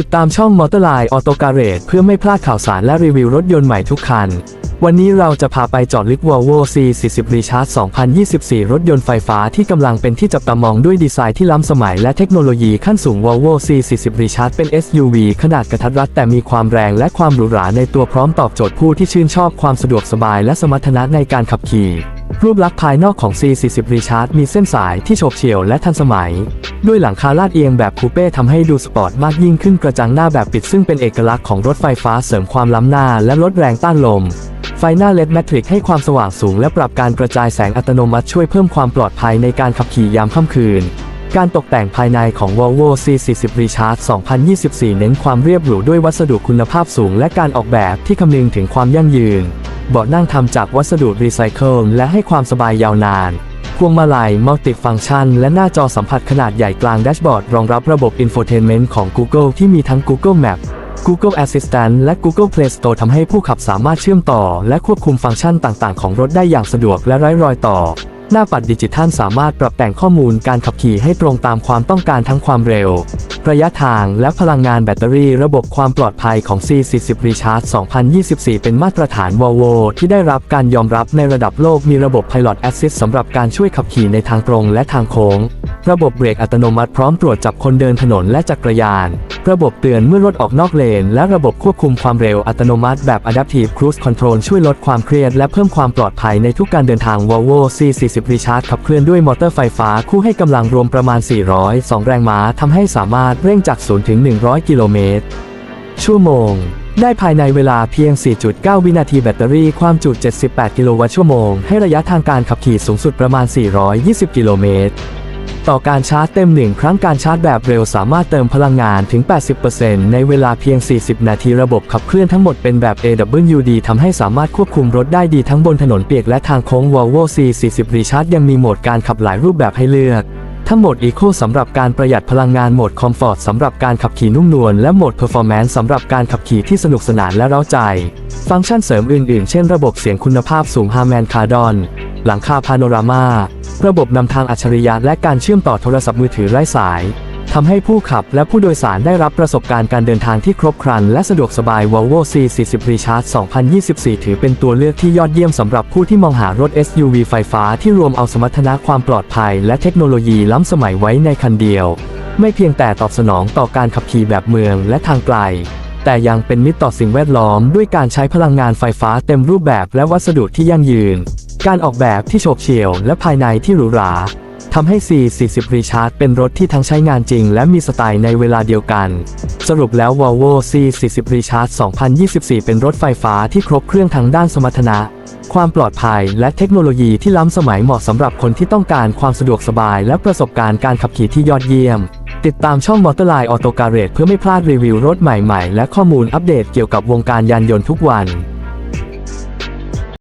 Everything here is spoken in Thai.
ติดตามช่อง Motorline Auto Garage เพื่อไม่พลาดข่าวสารและรีวิวรถยนต์ใหม่ทุกคัน วันนี้เราจะพาไปเจอดลึก Volvo C40 Recharge 2024 รถยนต์ไฟฟ้าที่กำลังเป็นที่จับตามองด้วยดีไซน์ที่ล้ำสมัยและเทคโนโลยีขั้นสูง Volvo C40 Recharge เป็น SUV ขนาดกระทัดรัดแต่มีความแรงและความหรูหราในตัวพร้อมตอบโจทย์ผู้ที่ชื่นชอบความสะดวกสบายและสมรรถนะในการขับขี่ รูปลักษณ์ภายนอกของ C40 Recharge มีเส้นสายที่โฉบเฉี่ยวและทันสมัย ด้วยหลังคาลาดเอียงแบบคูเป้ทำให้ดูสปอร์ตมากยิ่งขึ้นกระจังหน้าแบบปิดซึ่งเป็นเอกลักษณ์ของรถไฟฟ้าเสริมความล้ำหน้าและลดแรงต้านลม ไฟหน้าเลดแมทริกให้ความสว่างสูงและปรับการกระจายแสงอัตโนมัติช่วยเพิ่มความปลอดภัยในการขับขี่ยามค่ำคืน การตกแต่งภายในของ Volvo C40 Recharge 2024 เน้นความเรียบหรูด้วยวัสดุคุณภาพสูง และการออกแบบที่คำนึงถึงความยั่งยืน เบาะนั่งทำจากวัสดุรีไซเคิลและให้ความสบายยาวนาน พวงมาลัยมัลติฟังชัน และหน้าจอสัมผัสขนาดใหญ่กลางแดชบอร์ดรองรับระบบอินโฟเทนเมนต์ของ Google ที่มีทั้ง Google Map Google Assistant และ Google Play Store ทำให้ผู้ขับสามารถเชื่อมต่อ และควบคุมฟังก์ชันต่าง ๆ ของรถได้อย่างสะดวกและไร้รอยต่อ หน้าปัดดิจิทัลสามารถปรับแต่งข้อมูลการขับขี่ให้ตรงตามความต้องการทั้งความเร็ว ระยะทางและพลังงานแบตเตอรี่ระบบความปลอดภัยของ C40 Recharge 2024 เป็นมาตรฐาน Volvo ที่ได้รับการยอมรับในระดับโลกมีระบบ Pilot Assist สำหรับการช่วยขับขี่ในทางตรงและทางโค้ง ระบบเบรกอัตโนมัติพร้อมตรวจจับคนเดินถนนและจักรยาน ระบบเตือนเมื่อรถออกนอกเลน และระบบควบคุมความเร็วอัตโนมัติแบบ Adaptive Cruise Control ช่วยลดความเครียดและเพิ่มความปลอดภัยในทุกการเดินทาง Volvo C40 Recharge ขับเคลื่อนด้วยมอเตอร์ไฟฟ้าคู่ให้กำลังรวมประมาณ 402 แรงม้าทำให้สามารถเร่งจาก 0 ถึง 100 กิโลเมตร ชั่วโมง ได้ภายในเวลาเพียง 4.9 วินาทีแบตเตอรี่ความจุ 78 กิโลวัตต์ชั่วโมง ให้ระยะทางการขับขี่สูงสุดประมาณ 420 กิโลเมตร ต่อการชาร์จเต็มหนึ่งครั้งการชาร์จแบบเร็วสามารถเติมพลังงานถึง 80%ในเวลาเพียง 40 นาทีระบบขับเคลื่อนทั้งหมดเป็นแบบ AWD ทำให้สามารถควบคุมรถได้ดีทั้งบนถนนเปียกและทางโค้ง Volvo C40 Recharge ยังมีโหมดการขับหลายรูปแบบให้เลือกทั้งโหมด Eco สำหรับการประหยัดพลังงานโหมด Comfort สำหรับการขับขี่นุ่มนวลและโหมด Performance สำหรับการขับขี่ที่สนุกสนานและเร้าใจ ฟังก์ชันเสริมอื่นๆ เช่นระบบเสียงคุณภาพสูง Harman Kardon หลังคาพาโนรามา ระบบนำทางอัจฉริยะและการเชื่อมต่อโทรศัพท์มือถือไร้สายทำให้ผู้ขับและผู้โดยสารได้รับประสบการณ์การเดินทางที่ครบครัน และสะดวกสบาย Volvo C40 Recharge 2024 ถือเป็นตัวเลือกที่ยอดเยี่ยมสำหรับผู้ที่มองหารถ SUV ไฟฟ้าที่รวมเอาสมรรถนะความปลอดภัย และเทคโนโลยีล้ำสมัยไว้ในคันเดียว ไม่เพียงแต่ตอบสนองต่อการขับขี่แบบเมืองและทางไกล แต่ยังเป็นมิตรต่อสิ่งแวดล้อมด้วยการใช้พลังงานไฟฟ้าเต็มรูปแบบและวัสดุที่ยั่งยืน การออกแบบที่โฉบเฉี่ยวและภายในที่หรูหราทำให้ C40 Recharge เป็นรถที่ทั้งใช้งานจริงและมีสไตล์ในเวลาเดียวกัน สรุปแล้ว Volvo C40 Recharge 2024 เป็นรถไฟฟ้าที่ครบเครื่องทั้งด้านสมรรถนะ ความปลอดภัยและเทคโนโลยีที่ล้ำสมัยเหมาะสำหรับคนที่ต้องการความสะดวกสบายและประสบการณ์การขับขี่ที่ยอดเยี่ยม ติดตามช่อง Motorline Auto Garage เพื่อไม่พลาดรีวิวรถใหม่ๆ และข้อมูลอัปเดตเกี่ยวกับวงการยานยนต์ทุกวัน